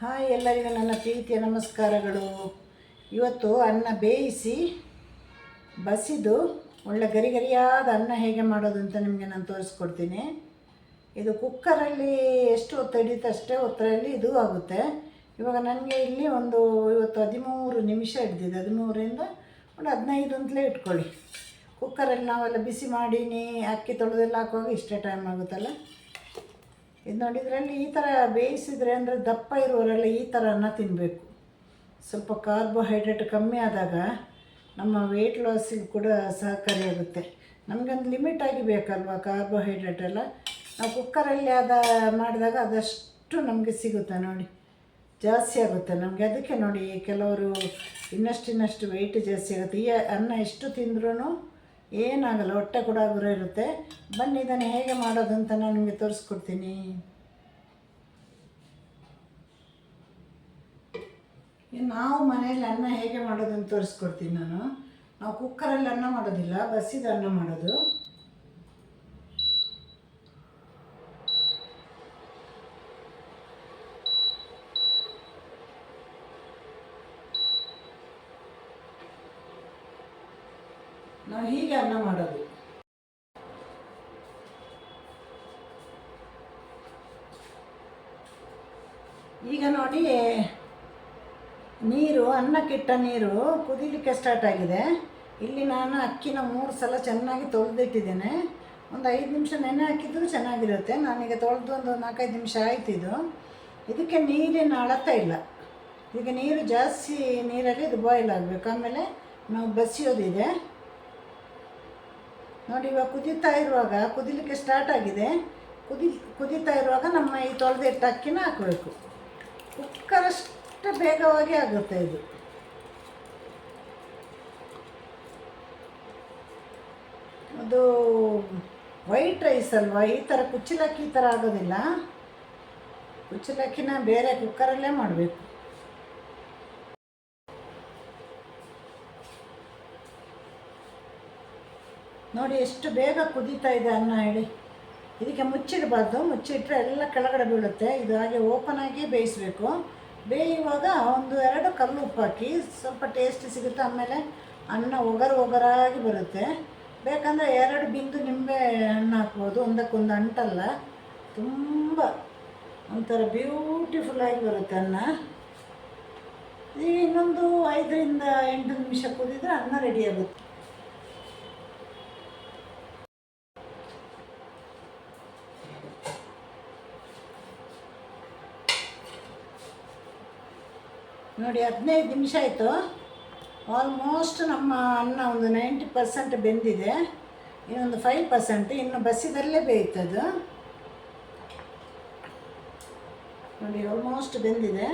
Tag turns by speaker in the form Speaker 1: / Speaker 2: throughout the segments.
Speaker 1: Hi ಎಲ್ಲರಿಗೂ ನನ್ನ ಪ್ರೀತಿಯ ನಮಸ್ಕಾರಗಳು. ಇವತ್ತು ಅನ್ನ ಬೇಯಿಸಿ, ಬಸಿದು ಒಳ್ಳೆ ಗರಿ ಗರಿಯಾದ ಅನ್ನ ಹೇಗೆ ಮಾಡೋದು ಅಂತ ನಿಮಗೆ ನಾನು ತೋರಿಸ್ಕೊಡ್ತೀನಿ. ಇದು ಕುಕ್ಕರಲ್ಲಿ ಎಷ್ಟು ಹೊತ್ತು ಹಿಡಿಯುತ್ತೆ ಅಷ್ಟೇ ಹೊತ್ತರಲ್ಲಿ ಇದು ಆಗುತ್ತೆ. ಇವಾಗ ನನಗೆ ಇಲ್ಲಿ ಒಂದು ಇವತ್ತು ಹದಿಮೂರು ನಿಮಿಷ ಹಿಡ್ದಿದೆ. ಹದಿಮೂರಿಂದ ಒಂದು ಹದಿನೈದು ಅಂತಲೇ ಇಟ್ಕೊಳ್ಳಿ. ಕುಕ್ಕರಲ್ಲಿ ನಾವೆಲ್ಲ ಬಿಸಿ ಮಾಡೀನಿ, ಅಕ್ಕಿ ತೊಳೆದೆಲ್ಲ ಹಾಕುವಾಗ ಇಷ್ಟೇ ಟೈಮ್ ಆಗುತ್ತಲ್ಲ? ಇದು ನೋಡಿ, ಇದರಲ್ಲಿ ಈ ಥರ ಬೇಯಿಸಿದ್ರೆ ಅಂದರೆ ದಪ್ಪ ಇರುವವರೆಲ್ಲ ಈ ಥರ ಅನ್ನ ತಿನ್ನಬೇಕು ಸ್ವಲ್ಪ ಕಾರ್ಬೋಹೈಡ್ರೇಟ್ ಕಮ್ಮಿ ಆದಾಗ ನಮ್ಮ ವೆಯ್ಟ್ ಲಾಸಿಗೆ ಕೂಡ ಸಹಕಾರಿಯಾಗುತ್ತೆ ನಮಗೊಂದು ಲಿಮಿಟಾಗಿ ಬೇಕಲ್ವ ಕಾರ್ಬೋಹೈಡ್ರೇಟ್ ಎಲ್ಲ? ನಾವು ಕುಕ್ಕರಲ್ಲಿ ಅದ ಮಾಡಿದಾಗ ಅದಷ್ಟು ನಮಗೆ ಸಿಗುತ್ತೆ ನೋಡಿ. ಜಾಸ್ತಿ ಆಗುತ್ತೆ ನಮಗೆ. ಅದಕ್ಕೆ ನೋಡಿ ಕೆಲವರು ಇನ್ನಷ್ಟು ಇನ್ನಷ್ಟು ವೆಯ್ಟ್ ಜಾಸ್ತಿ ಆಗುತ್ತೆ. ಈ ಅನ್ನ ಎಷ್ಟು ತಿಂದ್ರೂ ಏನಾಗಲ್ಲ, ಹೊಟ್ಟೆ ಕೂಡ ಗುರ ಇರುತ್ತೆ. ಬನ್ನಿ, ಇದನ್ನು ಹೇಗೆ ಮಾಡೋದು ಅಂತ ನಾನು ನಿಮಗೆ ತೋರಿಸ್ಕೊಡ್ತೀನಿ. ನಾವು ಮನೆಯಲ್ಲಿ ಅನ್ನ ಹೇಗೆ ಮಾಡೋದು ಅಂತ ತೋರಿಸ್ಕೊಡ್ತೀನಿ ನಾನು. ನಾವು ಕುಕ್ಕರಲ್ಲಿ ಅನ್ನ ಮಾಡೋದಿಲ್ಲ ಬಸ್ಸಿದ ಅನ್ನ ಮಾಡೋದು. ನಾವು ಹೀಗೆ ಅನ್ನ ಮಾಡೋದು. ಈಗ ನೋಡಿ, ನೀರು, ಅನ್ನಕ್ಕಿಟ್ಟ ನೀರು ಕುದಿಲಿಕ್ಕೆ ಸ್ಟಾರ್ಟ್ ಆಗಿದೆ. ಇಲ್ಲಿ ನಾನು ಅಕ್ಕಿನ ಮೂರು ಸಲ ಚೆನ್ನಾಗಿ ತೊಳೆದಿಟ್ಟಿದ್ದೇನೆ. ಒಂದು ಐದು ನಿಮಿಷ ನೆನೆ ಹಾಕಿದ್ರು ಚೆನ್ನಾಗಿರುತ್ತೆ. ನಾನೀಗ ತೊಳೆದು ಒಂದು ನಾಲ್ಕೈದು ನಿಮಿಷ ಆಯ್ತು ಇದು. ಇದಕ್ಕೆ ನೀರಿನ ಅಳತ ಇಲ್ಲ. ಈಗ ನೀರು ಜಾಸ್ತಿ ನೀರಲ್ಲಿ ಇದು ಬಾಯ್ಲ್ ಆಗಬೇಕು. ಆಮೇಲೆ ನಾವು ಬಸಿಯೋದಿದೆ. ನೋಡಿ, ಇವಾಗ ಕುದೀತಾ ಇರುವಾಗ ಕುದಿಲಿಕ್ಕೆ ಸ್ಟಾರ್ಟ್ ಆಗಿದೆ. ಕುದಿ, ಕುದೀತಾ ಇರುವಾಗ ನಮ್ಮ ಈ ತೊಳೆದಿಟ್ಟ ಅಕ್ಕಿನ ಹಾಕಬೇಕು. ಕುಕ್ಕರಷ್ಟು ಬೇಗವಾಗಿ ಆಗುತ್ತೆ ಇದು. ಅದು ವೈಟ್ ರೈಸ್ ಅಲ್ವಾ? ಈ ಥರ ಕುಚ್ಚಲಕ್ಕಿ ಈ ಥರ ಆಗೋದಿಲ್ಲ. ಕುಚ್ಚಲಕ್ಕಿನ ಬೇರೆ ಕುಕ್ಕರಲ್ಲೇ ಮಾಡಬೇಕು. ನೋಡಿ ಎಷ್ಟು ಬೇಗ ಕುದೀತಾ ಇದೆ ಅನ್ನ ಹೇಳಿ. ಇದಕ್ಕೆ ಮುಚ್ಚಿಡಬಾರ್ದು, ಮುಚ್ಚಿಟ್ರೆ ಎಲ್ಲ ಕೆಳಗಡೆ ಬೀಳುತ್ತೆ. ಇದು ಹಾಗೆ ಓಪನ್ ಆಗಿ ಬೇಯಿಸಬೇಕು. ಬೇಯುವಾಗ ಒಂದು ಎರಡು ಕಲ್ಲು ಉಪ್ಪು ಹಾಕಿ ಸ್ವಲ್ಪ ಟೇಸ್ಟ್ ಸಿಗುತ್ತೆ, ಆಮೇಲೆ ಅನ್ನ ಒಗರು ಒಗರಾಗಿ ಬರುತ್ತೆ. ಬೇಕಂದರೆ ಎರಡು ಬಿಂದು ನಿಂಬೆ ಹಣ್ಣು ಹಾಕ್ಬೋದು, ಒಂದಕ್ಕೊಂದು ಅಂಟಲ್ಲ. ತುಂಬ ಒಂಥರ ಬ್ಯೂಟಿಫುಲ್ಲಾಗಿ ಬರುತ್ತೆ ಅನ್ನ. ಈಗ ಇನ್ನೊಂದು ಐದರಿಂದ ಎಂಟು ನಿಮಿಷ ಕುದಿದ್ರೆ ಅನ್ನ ರೆಡಿ ಆಗುತ್ತೆ. ನೋಡಿ, ಹದಿನೈದು ನಿಮಿಷ ಆಯಿತು. ಆಲ್ಮೋಸ್ಟ್ ನಮ್ಮ ಅನ್ನ ಒಂದು ನೈಂಟಿ ಪರ್ಸೆಂಟ್ ಬೆಂದಿದೆ. ಇನ್ನೊಂದು ಫೈವ್ ಪರ್ಸೆಂಟ್. ಇನ್ನು ಬಸ್ಸಿದಲ್ಲೇ ಬೇಯ್ತದು ನೋಡಿ ಆಲ್ಮೋಸ್ಟ್ ಬೆಂದಿದೆ.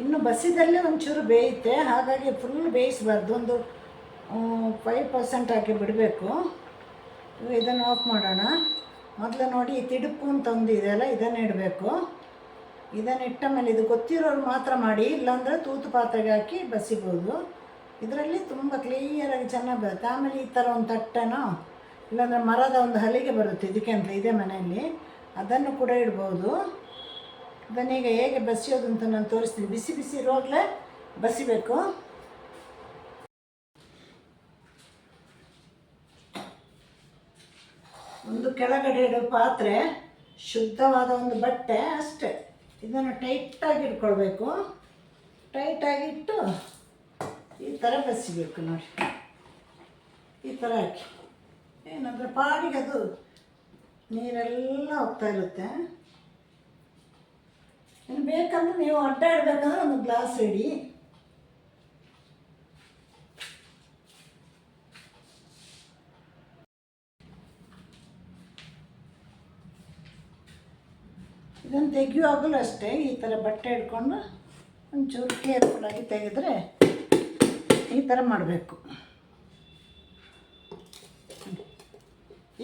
Speaker 1: ಇನ್ನು ಬಸ್ಸಿದಲ್ಲೇ ಒಂಚೂರು ಬೇಯುತ್ತೆ, ಹಾಗಾಗಿ ಫುಲ್ ಬೇಯಿಸಬಾರ್ದು. ಒಂದು ಫೈವ್ ಪರ್ಸೆಂಟ್ ಹಾಕಿ ಬಿಡಬೇಕು. ಇದನ್ನು ಆಫ್ ಮಾಡೋಣ. ಮೊದಲು ನೋಡಿ ತಿಡುಪು ಅಂತ ಒಂದು ಇದೆಯಲ್ಲ ಇದನ್ನು ಇಡಬೇಕು. ಇದನ್ನು ಇಟ್ಟ ಮೇಲೆ ಇದು ಗೊತ್ತಿರೋರು ಮಾತ್ರ ಮಾಡಿ, ಇಲ್ಲಾಂದರೆ ತೂತು ಪಾತ್ರೆಗೆ ಹಾಕಿ ಬಸಿಬೋದು. ಇದರಲ್ಲಿ ತುಂಬ ಕ್ಲಿಯರಾಗಿ ಚೆನ್ನಾಗಿ ಬರುತ್ತೆ. ಆಮೇಲೆ ಈ ಥರ ಒಂದು ತಟ್ಟೆನೋ, ಇಲ್ಲಾಂದರೆ ಮರದ ಒಂದು ಹಲಿಗೆ ಬರುತ್ತೆ, ಇದಕ್ಕೆ ಅಂತ ಇದೆ ಮನೆಯಲ್ಲಿ. ಅದನ್ನು ಕೂಡ ಇಡ್ಬೋದು. ಇದನ್ನೀಗ ಹೇಗೆ ಬಸಿಯೋದು ಅಂತ ನಾನು ತೋರಿಸ್ತೀನಿ. ಬಿಸಿ ಬಿಸಿ ಇರುವಾಗಲೇ ಬಸಿಬೇಕು. ಒಂದು ಕೆಳಗಡೆ ಇಡೋ ಪಾತ್ರೆ, ಶುದ್ಧವಾದ ಒಂದು ಬಟ್ಟೆ ಅಷ್ಟೇ. ಇದನ್ನು ಟೈಟಾಗಿ ಇಟ್ಕೊಳ್ಬೇಕು. ಟೈಟಾಗಿಟ್ಟು ಈ ಥರ ಬಸಿಬೇಕು ನೋಡಿ. ಈ ಥರ ಹಾಕಿ. ಏನಂದರೆ ಪಾಡಿಗೆ ಅದು ನೀರೆಲ್ಲ ಹೋಗ್ತಾ ಇರುತ್ತೆ. ಇನ್ನು ಬೇಕಂದ್ರೆ ನೀವು ಅಡ್ಡಾಡ್ಬೇಕಂದ್ರೆ ಒಂದು ಗ್ಲಾಸ್ ಇಡಿ. ಇದನ್ನು ತೆಗೆಯುವಾಗಲೂ ಅಷ್ಟೇ, ಈ ಥರ ಬಟ್ಟೆ ಹಿಡ್ಕೊಂಡು ಒಂಚೂರು ಕೇರ್ಫುಲ್ಲಾಗಿ ತೆಗೆದ್ರೆ ಈ ಥರ ಮಾಡಬೇಕು.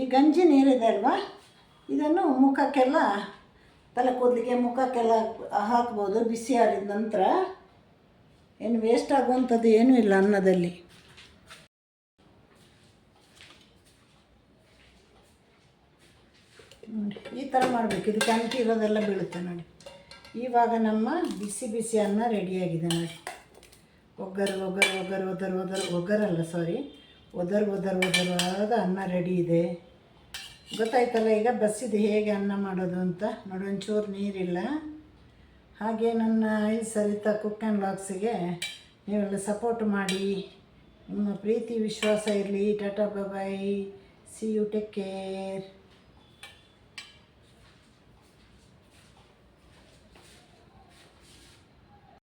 Speaker 1: ಈ ಗಂಜಿ ನೀರಿದೆ ಅಲ್ವಾ? ಇದನ್ನು ಮುಖಕ್ಕೆಲ್ಲ ತಲೆ ಕೂದಲಿಗೆ ಮುಖಕ್ಕೆಲ್ಲ ಹಾಕ್ಬೋದು ಬಿಸಿ ಆರಿದ ನಂತರ ಏನು ವೇಸ್ಟ್ ಆಗುವಂಥದ್ದು ಏನೂ ಇಲ್ಲ ಅನ್ನದಲ್ಲಿ. ನೋಡಿ, ಈ ಥರ ಮಾಡಬೇಕು. ಇದು ಕಂಟಿ ಇರೋದೆಲ್ಲ ಬೀಳುತ್ತೆ ನೋಡಿ. ಇವಾಗ ನಮ್ಮ ಬಿಸಿ ಬಿಸಿ ಅನ್ನ ರೆಡಿಯಾಗಿದೆ ನೋಡಿ. ಒಗ್ಗರು ಒಗ್ಗರು ಒಗ್ಗರು, ಒದರು ಒದರು ಒಗ್ಗರಲ್ಲ ಸಾರಿ ಒದರು ಒದರು, ಒದರಾದ ಅನ್ನ ರೆಡಿ ಇದೆ. ಗೊತ್ತಾಯ್ತಲ್ಲ, ಈಗ ಬಸ್ಸಿದು ಹೇಗೆ ಅನ್ನ ಮಾಡೋದು ಅಂತ? ನೋಡಿ, ಒಂಚೂರು ನೀರಿಲ್ಲ. ಹಾಗೆ ನನ್ನ ಈ ಸರಿತಾ ಕುಕ್ ಆ್ಯಂಡ್ ಲಾಕ್ಸಿಗೆ ನೀವೆಲ್ಲ ಸಪೋರ್ಟ್ ಮಾಡಿ. ನಿಮ್ಮ ಪ್ರೀತಿ, ವಿಶ್ವಾಸ ಇರಲಿ. Tata bye bye see you take care